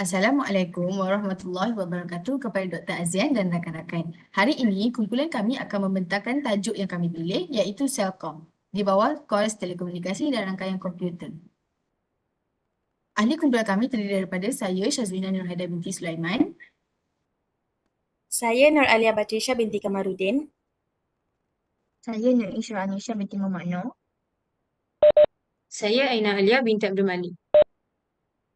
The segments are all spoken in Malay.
Assalamualaikum warahmatullahi wabarakatuh kepada Dr. Azian dan rakan-rakan. Hari ini kumpulan kami akan membentangkan tajuk yang kami pilih iaitu Selcom di bawah kurs telekomunikasi dan rangkaian komputer. Ahli kumpulan kami terdiri daripada saya Syazlina Nur Haidar binti Sulaiman. Saya Nur Alia Batrisha binti Kamarudin. Saya Nur Isra Anisha binti Muhammad Noor. Saya Aina Alia binti Abdul Malik.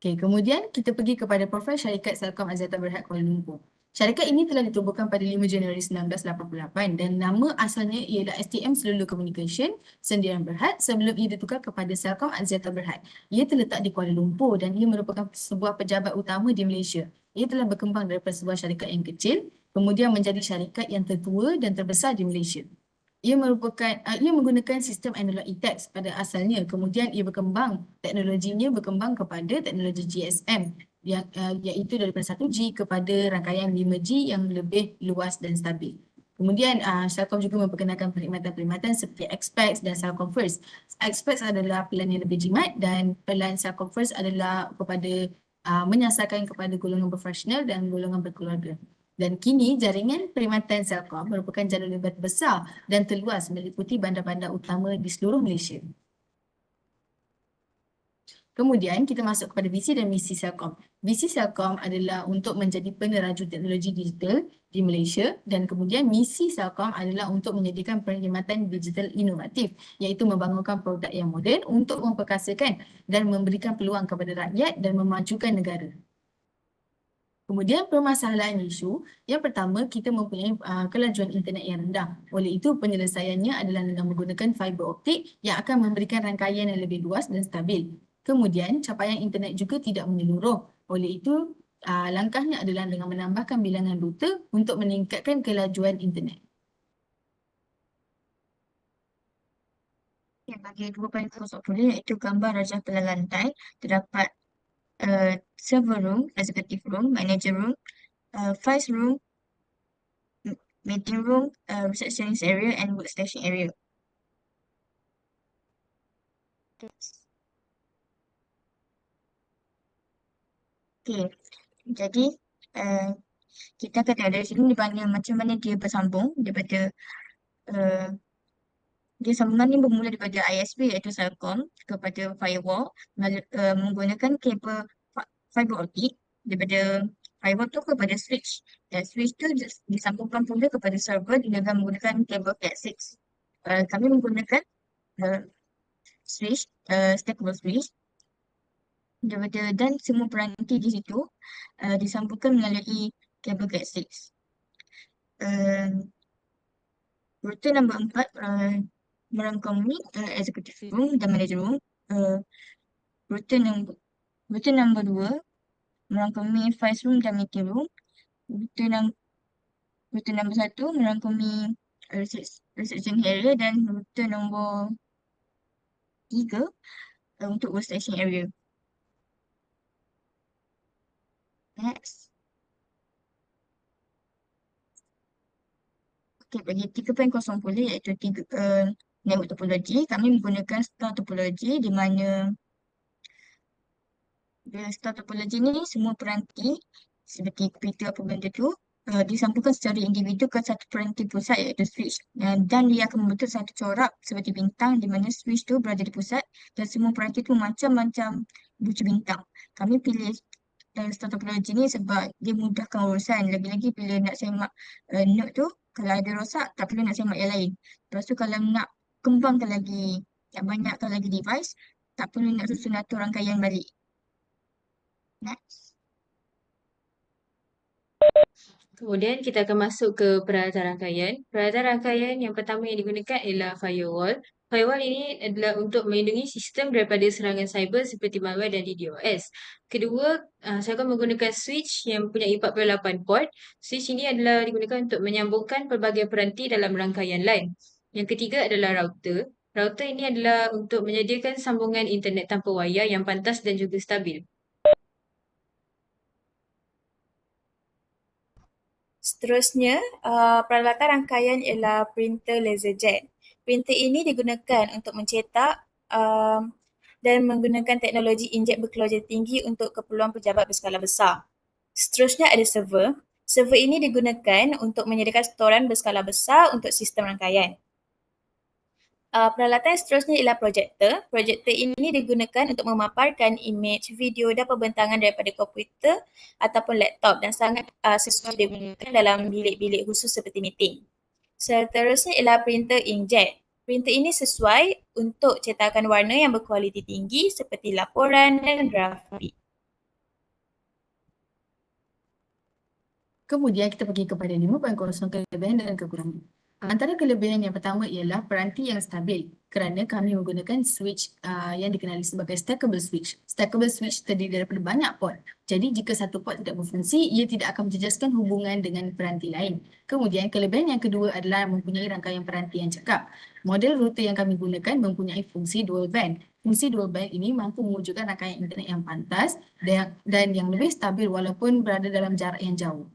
Okay, kemudian kita pergi kepada profil syarikat Selcom Axiata Berhad Kuala Lumpur. Syarikat ini telah ditubuhkan pada 5 Januari 1988 dan nama asalnya ialah STM Selulu Communication Sendirian Berhad sebelum ia ditukar kepada Selcom Axiata Berhad. Ia terletak di Kuala Lumpur dan ia merupakan sebuah pejabat utama di Malaysia. Ia telah berkembang daripada sebuah syarikat yang kecil kemudian menjadi syarikat yang tertua dan terbesar di Malaysia ia merupakan uh, ia menggunakan sistem analog e-text pada asalnya kemudian ia berkembang teknologinya berkembang kepada teknologi GSM yang uh, iaitu daripada 1G kepada rangkaian 5G yang lebih luas dan stabil. Kemudian uh, Celcom juga memperkenalkan perkhidmatan-perkhidmatan seperti Xpex dan Celcom First. Xpex adalah pelan yang lebih jimat dan pelan Celcom First adalah kepada uh, menyasarkan kepada golongan profesional dan golongan berkeluarga. Dan kini jaringan perkhidmatan Celcom merupakan jalur lebar besar dan terluas meliputi bandar-bandar utama di seluruh Malaysia. Kemudian kita masuk kepada visi dan misi Celcom. Visi Celcom adalah untuk menjadi peneraju teknologi digital di Malaysia dan kemudian misi Celcom adalah untuk menyediakan perkhidmatan digital inovatif iaitu membangunkan produk yang moden untuk memperkasakan dan memberikan peluang kepada rakyat dan memajukan negara. Kemudian permasalahan isu, yang pertama kita mempunyai uh, kelajuan internet yang rendah. Oleh itu penyelesaiannya adalah dengan menggunakan fiber optik yang akan memberikan rangkaian yang lebih luas dan stabil. Kemudian capaian internet juga tidak menyeluruh. Oleh itu uh, langkahnya adalah dengan menambahkan bilangan rute untuk meningkatkan kelajuan internet. Yang bagi dua paling kosong pula iaitu gambar rajah pelan lantai terdapat uh, server room, executive room, manager room, uh, vice room, meeting room, uh, receptionist area and workstation area. Okay, jadi uh, kita akan tengok dari sini di mana macam mana dia bersambung daripada uh, dia sambungan ni bermula daripada ISP iaitu Celcom kepada firewall uh, menggunakan kabel fiber optic daripada firewall tu kepada switch dan switch tu disambungkan pula kepada server dengan menggunakan kabel Cat6. Uh, kami menggunakan uh, switch, uh, stackable switch daripada dan semua peranti di situ uh, disambungkan melalui kabel Cat6. Uh, router nombor empat uh, merangkumi uh, executive room dan manager room. Uh, router nombor router nombor dua merangkumi vice room dan meeting room. Router, nom router nombor satu merangkumi reception area dan router nombor tiga uh, untuk workstation area. Next. Okay, bagi 3.0 pula iaitu tiga, uh, network topology, kami menggunakan star topology di mana bila star topology ni semua peranti seperti komputer apa benda tu uh, disambungkan secara individu ke satu peranti pusat iaitu switch uh, dan dia akan membentuk satu corak seperti bintang di mana switch tu berada di pusat dan semua peranti tu macam-macam bucu bintang. Kami pilih uh, star topology ni sebab dia mudahkan urusan lagi-lagi bila nak semak uh, node tu kalau ada rosak tak perlu nak semak yang lain. Lepas tu kalau nak kembangkan lagi, yang banyakkan lagi device, tak perlu nak susun atur rangkaian balik. Next. Kemudian kita akan masuk ke peralatan rangkaian. Peralatan rangkaian yang pertama yang digunakan ialah firewall. Firewall ini adalah untuk melindungi sistem daripada serangan cyber seperti malware dan DDoS. Kedua, uh, saya akan menggunakan switch yang punya 48 port. Switch ini adalah digunakan untuk menyambungkan pelbagai peranti dalam rangkaian LAN. Yang ketiga adalah router. Router ini adalah untuk menyediakan sambungan internet tanpa wayar yang pantas dan juga stabil. Seterusnya, uh, peralatan rangkaian ialah printer laserjet. Printer ini digunakan untuk mencetak um, dan menggunakan teknologi injek berkeluaran tinggi untuk keperluan pejabat berskala besar. Seterusnya ada server. Server ini digunakan untuk menyediakan storan berskala besar untuk sistem rangkaian. Uh, peralatan seterusnya ialah projektor. Projektor ini digunakan untuk memaparkan imej, video dan pembentangan daripada komputer ataupun laptop dan sangat uh, sesuai digunakan dalam bilik-bilik khusus seperti meeting. Seterusnya ialah printer inkjet. Printer ini sesuai untuk cetakan warna yang berkualiti tinggi seperti laporan dan grafik. Kemudian kita pergi kepada 5.0 kelebihan dan kekurangan. Antara kelebihan yang pertama ialah peranti yang stabil kerana kami menggunakan switch uh, yang dikenali sebagai stackable switch. Stackable switch terdiri daripada banyak port. Jadi jika satu port tidak berfungsi, ia tidak akan menjejaskan hubungan dengan peranti lain. Kemudian kelebihan yang kedua adalah mempunyai rangkaian peranti yang cekap. Model router yang kami gunakan mempunyai fungsi dual band. Fungsi dual band ini mampu mewujudkan rangkaian internet yang pantas dan, dan yang lebih stabil walaupun berada dalam jarak yang jauh.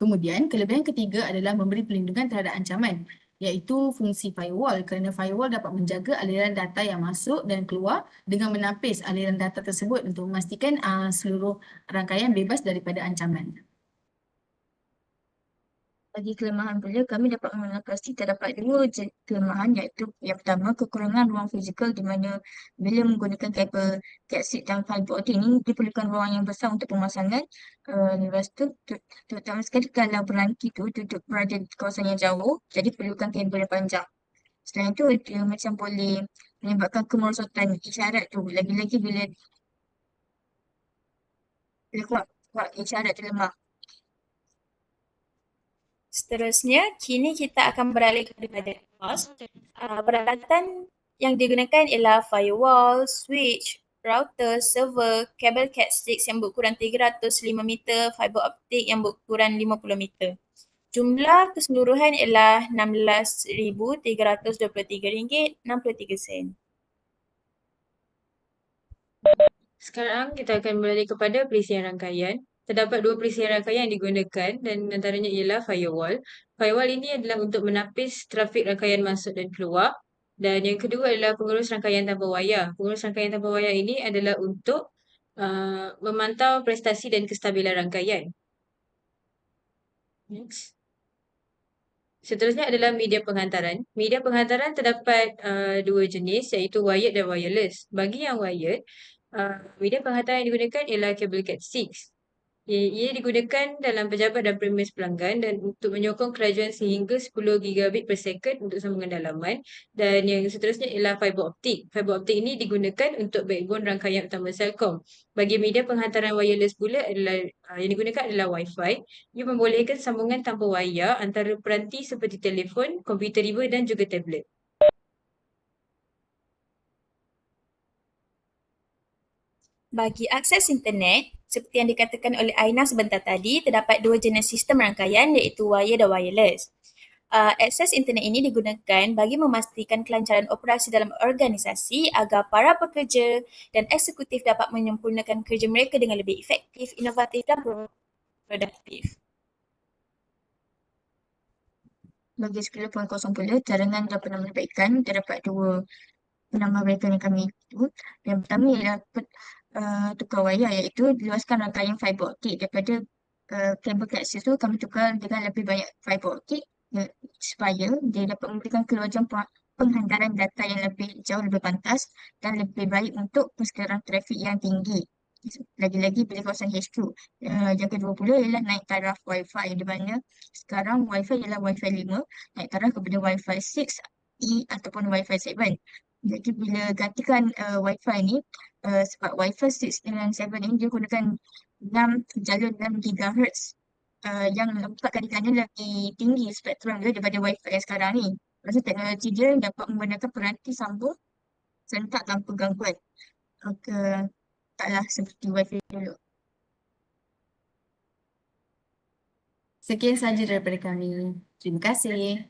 Kemudian, kelebihan ketiga adalah memberi perlindungan terhadap ancaman iaitu fungsi firewall kerana firewall dapat menjaga aliran data yang masuk dan keluar dengan menapis aliran data tersebut untuk memastikan uh, seluruh rangkaian bebas daripada ancaman. Bagi kelemahan pula, kami dapat mengatasi terdapat dua kelemahan iaitu yang pertama kekurangan ruang fizikal di mana bila menggunakan kabel Cat6 dan fiber ini diperlukan ruang yang besar untuk pemasangan. Uh, lepas tu, terutama sekali kalau peranti tu duduk berada di kawasan yang jauh, jadi perlukan kabel yang panjang. Selain itu, dia macam boleh menyebabkan kemerosotan isyarat tu. Lagi-lagi bila bila kuat, kuat isyarat tu lemah. Seterusnya, kini kita akan beralih kepada cost. Uh, peralatan yang digunakan ialah firewall, switch, router, server, kabel Cat6 yang berukuran 305 meter, fiber optik yang berukuran 50 meter. Jumlah keseluruhan ialah RM16,323.63. Sekarang kita akan beralih kepada perisian rangkaian. Terdapat dua perisian rangkaian yang digunakan dan antaranya ialah firewall. Firewall ini adalah untuk menapis trafik rangkaian masuk dan keluar. Dan yang kedua adalah pengurus rangkaian tanpa wayar. Pengurus rangkaian tanpa wayar ini adalah untuk uh, memantau prestasi dan kestabilan rangkaian. Next. Seterusnya adalah media penghantaran. Media penghantaran terdapat uh, dua jenis iaitu wired dan wireless. Bagi yang wired, uh, media penghantaran yang digunakan ialah kabel Cat6. Ia digunakan dalam pejabat dan premis pelanggan dan untuk menyokong kelajuan sehingga 10 gigabit per second untuk sambungan dalaman dan yang seterusnya ialah fiber optik. Fiber optik ini digunakan untuk backbone rangkaian utama Celcom. Bagi media penghantaran wireless pula adalah uh, yang digunakan adalah Wi-Fi. Ia membolehkan sambungan tanpa wayar antara peranti seperti telefon, komputer riba dan juga tablet. Bagi akses internet, seperti yang dikatakan oleh Aina sebentar tadi, terdapat dua jenis sistem rangkaian iaitu wire dan wireless. Uh, akses internet ini digunakan bagi memastikan kelancaran operasi dalam organisasi agar para pekerja dan eksekutif dapat menyempurnakan kerja mereka dengan lebih efektif, inovatif dan produktif. Bagi sekolah poin kosong pula, cadangan dan penambahbaikan terdapat dua penambahbaikan yang kami itu. Yang pertama ialah uh, tukar wayar iaitu diluaskan rangkaian fiber optik daripada uh, kabel Cat6 tu kami tukar dengan lebih banyak fiber optik uh, supaya dia dapat memberikan keluaran penghantaran data yang lebih jauh lebih pantas dan lebih baik untuk persekitaran trafik yang tinggi. Lagi-lagi bila kawasan HQ. Uh, yang kedua pula ialah naik taraf Wi-Fi di mana sekarang Wi-Fi ialah Wi-Fi 5 naik taraf kepada Wi-Fi 6E ataupun Wi-Fi 7. Jadi bila gantikan uh, Wi-Fi ni, uh, sebab Wi-Fi 6 dengan 7 ini dia gunakan 6 jalur 6 GHz uh, yang empat kali ganda lagi tinggi spektrum dia daripada Wi-Fi yang sekarang ni. Maksud teknologi dia dapat menggunakan peranti sambung serentak tanpa gangguan. Maka taklah seperti Wi-Fi dulu. Sekian sahaja daripada kami. Terima kasih.